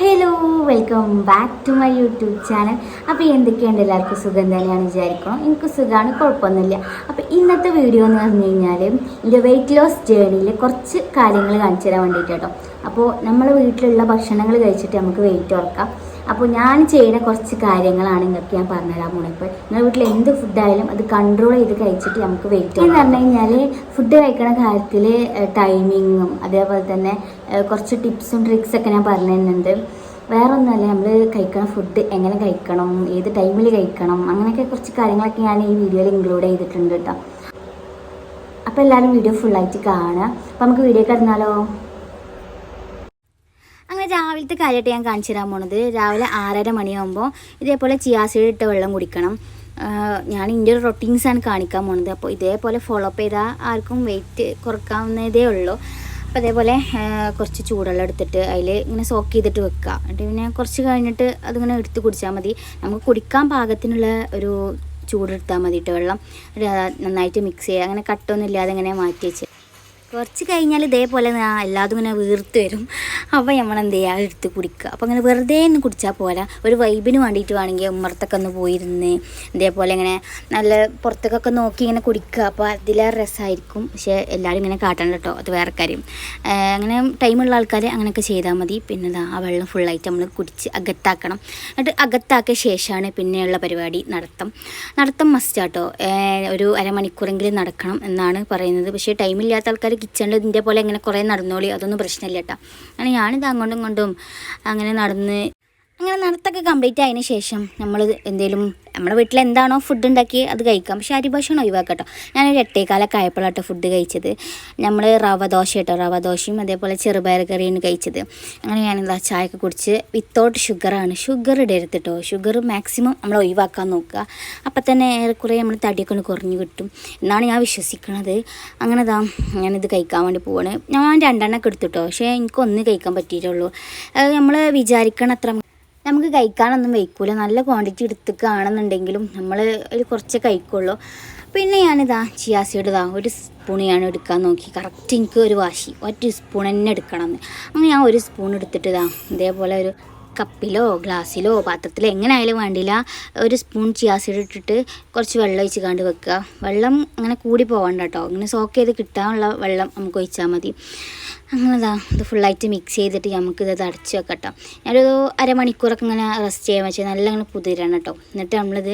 Hello. Welcome back to my YouTube channel അപ്പോൾ എന്തൊക്കെയുണ്ട് എല്ലാവർക്കും സുഖം തന്നെയാണ് വിചാരിക്കണം എനിക്ക് സുഖമാണ് കുഴപ്പമൊന്നുമില്ല. അപ്പോൾ ഇന്നത്തെ വീഡിയോ എന്ന് പറഞ്ഞു കഴിഞ്ഞാൽ എന്റെ വെയിറ്റ് ലോസ് ജേണിയിൽ കുറച്ച് കാര്യങ്ങൾ കാണിച്ചു തരാൻ വേണ്ടിയിട്ട് കേട്ടോ. അപ്പോൾ നമ്മളെ വീട്ടിലുള്ള ഭക്ഷണങ്ങൾ കഴിച്ചിട്ട് നമുക്ക് വെയിറ്റ് ഉറക്കാം അപ്പോൾ ഞാൻ ചെയ്യുന്ന കുറച്ച് കാര്യങ്ങളാണ് നിങ്ങൾക്ക് ഞാൻ പറഞ്ഞുതരാൻ പോകുന്നത് ഇപ്പോൾ നിങ്ങളുടെ വീട്ടിൽ എന്ത് ഫുഡായാലും അത് കൺട്രോൾ ചെയ്ത് കഴിച്ചിട്ട് നമുക്ക് വെയിറ്റ് എന്ന് പറഞ്ഞു കഴിഞ്ഞാൽ ഫുഡ് കഴിക്കുന്ന കാര്യത്തിൽ ടൈമിങ്ങും അതേപോലെ തന്നെ കുറച്ച് ടിപ്സും ട്രിക്സൊക്കെ ഞാൻ പറഞ്ഞു തരുന്നുണ്ട്. വേറെ ഒന്നുമല്ല നമ്മൾ കഴിക്കണ ഫുഡ് എങ്ങനെ കഴിക്കണം ഏത് ടൈമിൽ കഴിക്കണം അങ്ങനെയൊക്കെ കുറച്ച് കാര്യങ്ങളൊക്കെ ഞാൻ ഈ വീഡിയോയിൽ ഇൻക്ലൂഡ് ചെയ്തിട്ടുണ്ട് കേട്ടോ അപ്പോൾ എല്ലാവരും വീഡിയോ ഫുള്ളായിട്ട് കാണുക. അപ്പോൾ നമുക്ക് വീഡിയോ കിടന്നാലോ? അങ്ങനെ രാവിലത്തെ കാര്യമായിട്ട് ഞാൻ കാണിച്ചു തരാൻ പോണത്. രാവിലെ ആറര മണിയാകുമ്പോൾ ഇതേപോലെ ചിയാസീഡ് ഇട്ട വെള്ളം കുടിക്കണം. ഞാൻ എന്റെ ഒരു റൊട്ടീൻസാണ് കാണിക്കാൻ പോണത്. അപ്പോൾ ഇതേപോലെ ഫോളോ അപ്പ് ചെയ്താൽ ആർക്കും വെയിറ്റ് കുറക്കാവുന്നതേ ഉള്ളൂ. അപ്പോൾ അതേപോലെ കുറച്ച് ചൂടുവെള്ളം എടുത്തിട്ട് അതിൽ ഇങ്ങനെ സോക്ക് ചെയ്തിട്ട് വെക്കുക. എന്നിട്ട് പിന്നെ കുറച്ച് കഴിഞ്ഞിട്ട് അതിങ്ങനെ എടുത്ത് കുടിച്ചാൽ മതി. നമുക്ക് കുടിക്കാൻ പാകത്തിനുള്ള ഒരു ചൂടെടുത്താൽ മതി വെള്ളം. നന്നായിട്ട് മിക്സ് ചെയ്യുക. അങ്ങനെ കട്ടൊന്നും ഇല്ലാതെ ഇങ്ങനെ മാറ്റി വെച്ച് കുറച്ച് കഴിഞ്ഞാൽ ഇതേപോലെ എല്ലാതും ഇങ്ങനെ വീർത്ത് വരും. അപ്പോൾ നമ്മൾ എന്ത് ചെയ്യുക എടുത്ത് കുടിക്കുക അപ്പോൾ അങ്ങനെ വെറുതെ ഒന്ന് കുടിച്ചാൽ പോരാ. ഒരു വൈബിന് വേണ്ടിയിട്ട് വേണമെങ്കിൽ ഉമ്മറത്തൊക്കെ ഒന്ന് പോയിരുന്ന് ഇതേപോലെ ഇങ്ങനെ നല്ല പുറത്തേക്കൊക്കെ നോക്കി ഇങ്ങനെ കുടിക്കുക അപ്പോൾ അതിലേറെ രസമായിരിക്കും പക്ഷേ എല്ലാവരും ഇങ്ങനെ കാട്ടണം കേട്ടോ അത് വേറെ കാര്യം. അങ്ങനെ ടൈമുള്ള ആൾക്കാർ അങ്ങനെയൊക്കെ ചെയ്താൽ മതി. പിന്നെ ആ വെള്ളം ഫുള്ളായിട്ട് നമ്മൾ കുടിച്ച് അകത്താക്കണം. എന്നിട്ട് അകത്താക്കിയ ശേഷമാണ് പിന്നെയുള്ള പരിപാടി നടത്തം. നടത്തം മസ്റ്റാട്ടോ ഒരു അരമണിക്കൂറെങ്കിലും നടക്കണം എന്നാണ് പറയുന്നത്. പക്ഷേ ടൈമില്ലാത്ത ആൾക്കാർ കിച്ചണിൽ ഇതിന്റെ പോലെ ഇങ്ങനെ കുറേ നടന്നോളി അതൊന്നും പ്രശ്നമില്ല കേട്ടോ അങ്ങനെ ഞാനിത് അങ്ങോട്ടും ഇങ്ങോട്ടും അങ്ങനെ നടന്ന് അങ്ങനെ നടത്തൊക്കെ കംപ്ലീറ്റ് ആയതിനു ശേഷം നമ്മൾ എന്തെങ്കിലും നമ്മുടെ വീട്ടിൽ എന്താണോ ഫുഡ് ഉണ്ടാക്കി അത് കഴിക്കാം. പക്ഷേ അരിഭക്ഷണം ഒഴിവാക്കട്ടോ. ഞാനൊരു എട്ടേക്കാലൊക്കെ ആയപ്പോഴാട്ടോ ഫുഡ് കഴിച്ചത്. നമ്മൾ റവ ദോശ കേട്ടോ. റവ ദോശയും അതേപോലെ ചെറുപയർ കറിയാണ് കഴിച്ചത്. അങ്ങനെ ഞാനെന്താ ചായയൊക്കെ കുടിച്ച് വിത്തൗട്ട് ഷുഗറാണ് ഷുഗർ ഇടരുത് കേട്ടോ ഷുഗർ മാക്സിമം നമ്മൾ ഒഴിവാക്കാൻ നോക്കുക. അപ്പം തന്നെ ഏറെക്കുറെ നമ്മൾ തടിയൊക്കെ ഒന്ന് കുറഞ്ഞു കിട്ടും. എന്നാണ് ഞാൻ വിശ്വസിക്കുന്നത് അങ്ങനെ ദാ ഞാനിത് കഴിക്കാൻ വേണ്ടി പോവാണ്. ഞാൻ രണ്ടെണ്ണമൊക്കെ എടുത്തിട്ടോ പക്ഷേ എനിക്കൊന്ന് കഴിക്കാൻ പറ്റിയിട്ടുള്ളൂ നമ്മൾ വിചാരിക്കണ അത്ര നമുക്ക് കഴിക്കാനൊന്നും വയ്ക്കൂല. നല്ല ക്വാണ്ടിറ്റി എടുത്തുകയാണെന്നുണ്ടെങ്കിലും നമ്മൾ ഒരു കുറച്ച് കഴിക്കുള്ളൂ. പിന്നെ ഞാനിതാ ചിയാസീഡ് ഇതാ ഒരു സ്പൂൺ ഞാൻ എടുക്കാൻ നോക്കി. കറക്റ്റ് എനിക്ക് ഒരു വാശി. ഒറ്റ സ്പൂൺ തന്നെ എടുക്കണം അങ്ങനെ ഞാൻ ഒരു സ്പൂൺ എടുത്തിട്ട് ഇതാ ഇതേപോലെ ഒരു കപ്പിലോ ഗ്ലാസ്സിലോ പാത്രത്തിലോ എങ്ങനെ ആയാലും വേണ്ടില്ല ഒരു സ്പൂൺ ചിയാസീഡ് ഇട്ടിട്ട് കുറച്ച് വെള്ളം ഒഴിച്ച് കണ്ട് വെക്കുക. വെള്ളം അങ്ങനെ കൂടി പോകണ്ട കേട്ടോ അങ്ങനെ സോക്ക് ചെയ്ത് കിട്ടാനുള്ള വെള്ളം നമുക്ക് ഒഴിച്ചാൽ മതി. അങ്ങനെതാ ഇത് ഫുള്ളായിട്ട് മിക്സ് ചെയ്തിട്ട് നമുക്ക് ഇത് അടച്ച് വെക്കട്ടോ ഞാനൊരു അരമണിക്കൂറൊക്കെ ഇങ്ങനെ റെസ്റ്റ് ചെയ്യാൻ വെച്ചാൽ നല്ല അങ്ങനെ കുതിരണം കേട്ടോ എന്നിട്ട് നമ്മളിത്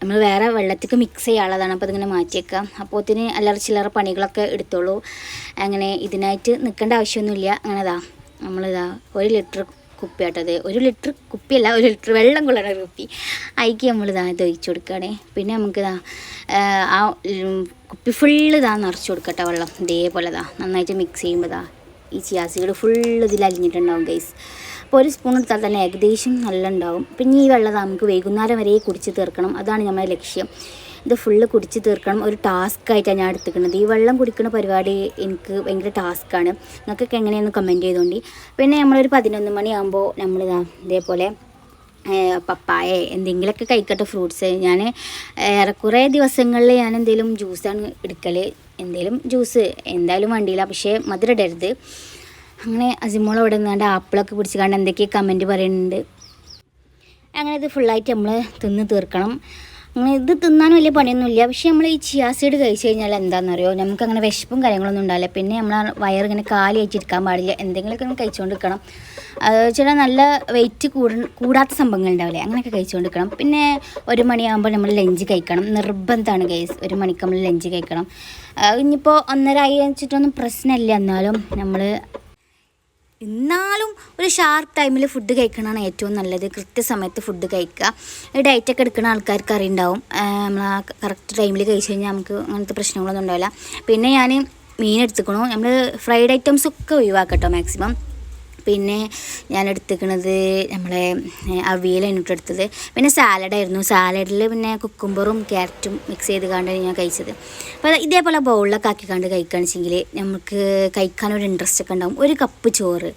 നമ്മൾ വേറെ വെള്ളത്തേക്ക് മിക്സ് ചെയ്യാനുള്ളതാണ് അപ്പോൾ അതിങ്ങനെ മാറ്റി വെക്കാം. അപ്പോൾ ഇതിന് അല്ലറ ചില്ലറ പണികളൊക്കെ എടുത്തോളൂ. അങ്ങനെ ഇതിനായിട്ട് നിൽക്കേണ്ട ആവശ്യമൊന്നുമില്ല. അങ്ങനെതാ നമ്മളിതാ ഒരു ലിറ്റർ കുപ്പിയാട്ടത് ഒരു ലിറ്റർ കുപ്പിയല്ല ഒരു ലിറ്റർ വെള്ളം കൊള്ളണ കുപ്പി. അതിക്ക് നമ്മൾ ഇത് ഒഴിച്ചു കൊടുക്കുകയാണേ പിന്നെ നമുക്ക് ഇതാ ആ കുപ്പി ഫുള്ള് ഇതാ നിറച്ച് കൊടുക്കട്ടെ വെള്ളം. ഇതേപോലെ ഇതാ നന്നായിട്ട് മിക്സ് ചെയ്യുമ്പോൾ ഇതാ ഈ ചിയാസികൾ ഫുള്ള് ഇതിൽ അലിഞ്ഞിട്ടുണ്ടാവും ഗൈസ് അപ്പോൾ ഒരു സ്പൂൺ എടുത്താൽ തന്നെ ഏകദേശം നല്ല ഉണ്ടാവും പിന്നെ ഈ വെള്ളം നമുക്ക് വൈകുന്നേരം വരെ കുടിച്ച് തീർക്കണം. അതാണ് നമ്മുടെ ലക്ഷ്യം. ഇത് ഫുള്ള് കുടിച്ച് തീർക്കണം. ഒരു ടാസ്ക് ആയിട്ടാണ് ഞാൻ എടുത്തിരിക്കുന്നത്. ഈ വെള്ളം കുടിക്കുന്ന പരിപാടി എനിക്ക് ഭയങ്കര ടാസ്ക്കാണ് നിങ്ങൾക്കൊക്കെ എങ്ങനെയാണെന്ന് കമന്റ് ചെയ്തുകൊണ്ട് പിന്നെ നമ്മളൊരു പതിനൊന്ന് മണിയാകുമ്പോൾ നമ്മൾ ഇതേപോലെ പപ്പായ എന്തെങ്കിലുമൊക്കെ കഴിക്കട്ടെ ഫ്രൂട്ട്സ് ഞാൻ ഏറെക്കുറെ ദിവസങ്ങളിൽ ഞാൻ എന്തെങ്കിലും ജ്യൂസാണ് എടുക്കൽ എന്തെങ്കിലും ജ്യൂസ് എന്തായാലും വണ്ടിയില്ല. പക്ഷേ മധുരം ഇടരുത്. അങ്ങനെ അസിമോൾ അവിടെ നിന്നാണ്ട് ആപ്പിളൊക്കെ പിടിച്ച് കണ്ട് എന്തൊക്കെയോ കമന്റ് പറയുന്നുണ്ട് അങ്ങനെ ഇത് ഫുള്ളായിട്ട് നമ്മൾ തിന്ന് തീർക്കണം. ഇത് തിന്നാൻ വലിയ പണിയൊന്നുമില്ല. പക്ഷേ നമ്മൾ ഈ ചിയാസീഡ് കഴിച്ചു കഴിഞ്ഞാൽ എന്താണെന്നറിയോ നമുക്ക് അങ്ങനെ വിശപ്പും കാര്യങ്ങളൊന്നും ഉണ്ടാവില്ല. പിന്നെ നമ്മൾ വയർ ഇങ്ങനെ കാലി വെച്ചിരിക്കാൻ പാടില്ല. എന്തെങ്കിലുമൊക്കെ നിൽക്കണം അത് വെച്ചാൽ നല്ല വെയിറ്റ് കൂട കൂടാത്ത സംഭവങ്ങൾ ഉണ്ടാവില്ലേ? അങ്ങനെയൊക്കെ കഴിച്ചുകൊണ്ട് നിൽക്കണം പിന്നെ ഒരു മണിയാകുമ്പോൾ നമ്മൾ ലഞ്ച് കഴിക്കണം. നിർബന്ധമാണ് ഗൈസ് ഒരു മണിക്ക് നമ്മൾ ലഞ്ച് കഴിക്കണം. ഇനിയിപ്പോൾ ഒന്നര ആയി വെച്ചിട്ടൊന്നും പ്രശ്നമില്ല. എന്നാലും നമ്മൾ എന്നാലും ഒരു ഷാർപ്പ് ടൈമിൽ ഫുഡ് കഴിക്കണതാണ് ഏറ്റവും നല്ലത്. കൃത്യസമയത്ത് ഫുഡ് കഴിക്കുക. ഡയറ്റൊക്കെ എടുക്കുന്ന ആൾക്കാർക്ക് അറിയുണ്ടാവും. നമ്മൾ ആ കറക്റ്റ് ടൈമിൽ കഴിച്ച് കഴിഞ്ഞാൽ നമുക്ക് അങ്ങനത്തെ പ്രശ്നങ്ങളൊന്നും ഉണ്ടാവില്ല. പിന്നെ ഞാൻ മീൻ എടുത്തുക്കണു. നമ്മൾ ഫ്രൈഡ് ഐറ്റംസ് ഒക്കെ ഒഴിവാക്കട്ടോ മാക്സിമം പിന്നെ ഞാൻ എടുത്തിക്കണത് നമ്മളെ അവിയലാണ് കേട്ടോ എടുത്തത്. പിന്നെ സാലഡായിരുന്നു സാലഡിൽ പിന്നെ കുക്കുംബറും ക്യാരറ്റും മിക്സ് ചെയ്ത് കണ്ടാണ് ഞാൻ കഴിച്ചത്. അപ്പോൾ ഇതേപോലെ ബൗളിലൊക്കെ ആക്കി കണ്ട് കഴിക്കുകയാണെന്ന് വെച്ചെങ്കിൽ നമുക്ക് കഴിക്കാനൊരു ഇൻട്രസ്റ്റ് ഒക്കെ ഉണ്ടാവും. ഒരു കപ്പ് ചോറ്.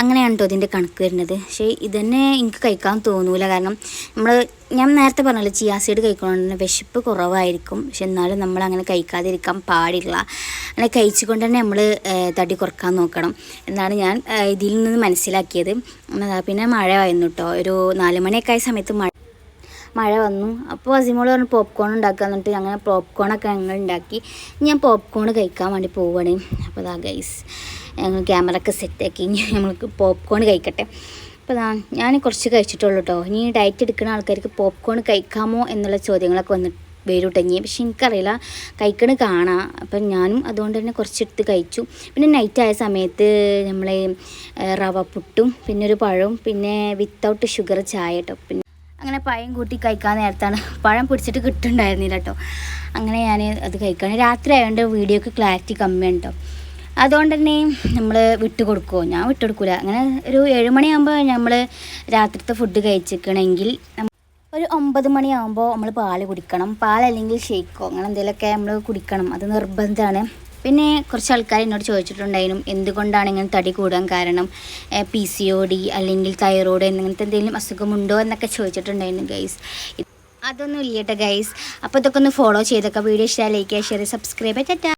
അങ്ങനെയാണ് കേട്ടോ ഇതിന്റെ കണക്ക് വരുന്നത്. പക്ഷേ ഇതന്നെ എനിക്ക് കഴിക്കാൻ തോന്നൂല. കാരണം നമ്മൾ ഞാൻ നേരത്തെ പറഞ്ഞല്ലോ ചിയാസീഡ് കഴിക്കണോണ്ട് തന്നെ വിശപ്പ് കുറവായിരിക്കും. പക്ഷെ എന്നാലും നമ്മൾ അങ്ങനെ കഴിക്കാതിരിക്കാൻ പാടില്ല. അങ്ങനെ കഴിച്ചുകൊണ്ട് തന്നെ നമ്മൾ തടി കുറയ്ക്കാൻ നോക്കണം. എന്നാണ് ഞാൻ ഇതിൽ നിന്ന് മനസ്സിലാക്കിയത്. എന്നതാ പിന്നെ മഴ വന്നു കേട്ടോ ഒരു നാല് മണിയൊക്കെ ആയ സമയത്ത് മഴ മഴ വന്നു. അപ്പോൾ അസിമോൾ പറഞ്ഞു പോപ്കോൺ ഉണ്ടാക്കുക എന്നിട്ട് അങ്ങനെ പോപ്കോണൊക്കെ ഞങ്ങൾ ഉണ്ടാക്കി. ഞാൻ പോപ്കോൺ കഴിക്കാൻ വേണ്ടി പോവുകയാണ് അപ്പോൾ അതാ ഗൈസ് ഞങ്ങൾ ക്യാമറ ഒക്കെ സെറ്റാക്കി നമ്മൾക്ക് പോപ്കോൺ കഴിക്കട്ടെ. അപ്പോൾ ഞാൻ കുറച്ച് കഴിച്ചിട്ടുള്ളൂ കേട്ടോ ഇനി ഡയറ്റ് എടുക്കുന്ന ആൾക്കാർക്ക് പോപ്കോൺ കഴിക്കാമോ എന്നുള്ള ചോദ്യങ്ങളൊക്കെ വന്നിട്ട് വരും ഇനി പക്ഷെ എനിക്കറിയില്ല. കഴിക്കണ കാണാം. അപ്പം ഞാനും അതുകൊണ്ട് തന്നെ കുറച്ചെടുത്ത് കഴിച്ചു. പിന്നെ നൈറ്റ് ആയ സമയത്ത് നമ്മൾ റവ പുട്ടും പിന്നെ ഒരു പഴവും പിന്നെ വിത്തൗട്ട് ഷുഗർ ചായ കേട്ടോ പിന്നെ അങ്ങനെ പഴം കൂട്ടി കഴിക്കാൻ നേരത്താണ്. പഴം പിടിച്ചിട്ട് കിട്ടുന്നുണ്ടായിരുന്നില്ല കേട്ടോ അങ്ങനെ ഞാൻ അത് കഴിക്കണം. രാത്രി ആയതുകൊണ്ട് വീഡിയോക്ക് ക്ലാരിറ്റി കമ്മിയാണ് കേട്ടോ അതുകൊണ്ട് തന്നെ നമ്മൾ വിട്ട് കൊടുക്കുമോ ഞാൻ വിട്ട് കൊടുക്കില്ല അങ്ങനെ ഒരു ഏഴ് മണിയാകുമ്പോൾ നമ്മൾ രാത്രിത്തെ ഫുഡ് കഴിച്ചിരിക്കണമെങ്കിൽ ഒരു ഒമ്പത് മണിയാകുമ്പോൾ നമ്മൾ പാൽ കുടിക്കണം. പാലല്ലെങ്കിൽ ഷേക്കോ അങ്ങനെ എന്തെങ്കിലുമൊക്കെ നമ്മൾ കുടിക്കണം. അത് നിർബന്ധമാണ് പിന്നെ കുറച്ച് ആൾക്കാർ എന്നോട് ചോദിച്ചിട്ടുണ്ടായിരുന്നു എന്തുകൊണ്ടാണ് ഇങ്ങനെ തടി കൂടാൻ കാരണം? പി സി ഒ ഡി അല്ലെങ്കിൽ തൈറോയ്ഡ് എന്നിങ്ങനത്തെ എന്തെങ്കിലും അസുഖമുണ്ടോ എന്നൊക്കെ ചോദിച്ചിട്ടുണ്ടായിരുന്നു ഗൈസ് അതൊന്നും ഇല്ല കേട്ടോ ഗൈസ് അപ്പോൾ ഇതൊക്കെ ഒന്ന് ഫോളോ ചെയ്തൊക്കെ. വീഡിയോ ഇഷ്ടമായി ലൈക്ക് ഷെയർ സബ്സ്ക്രൈബ് ടാറ്റാ.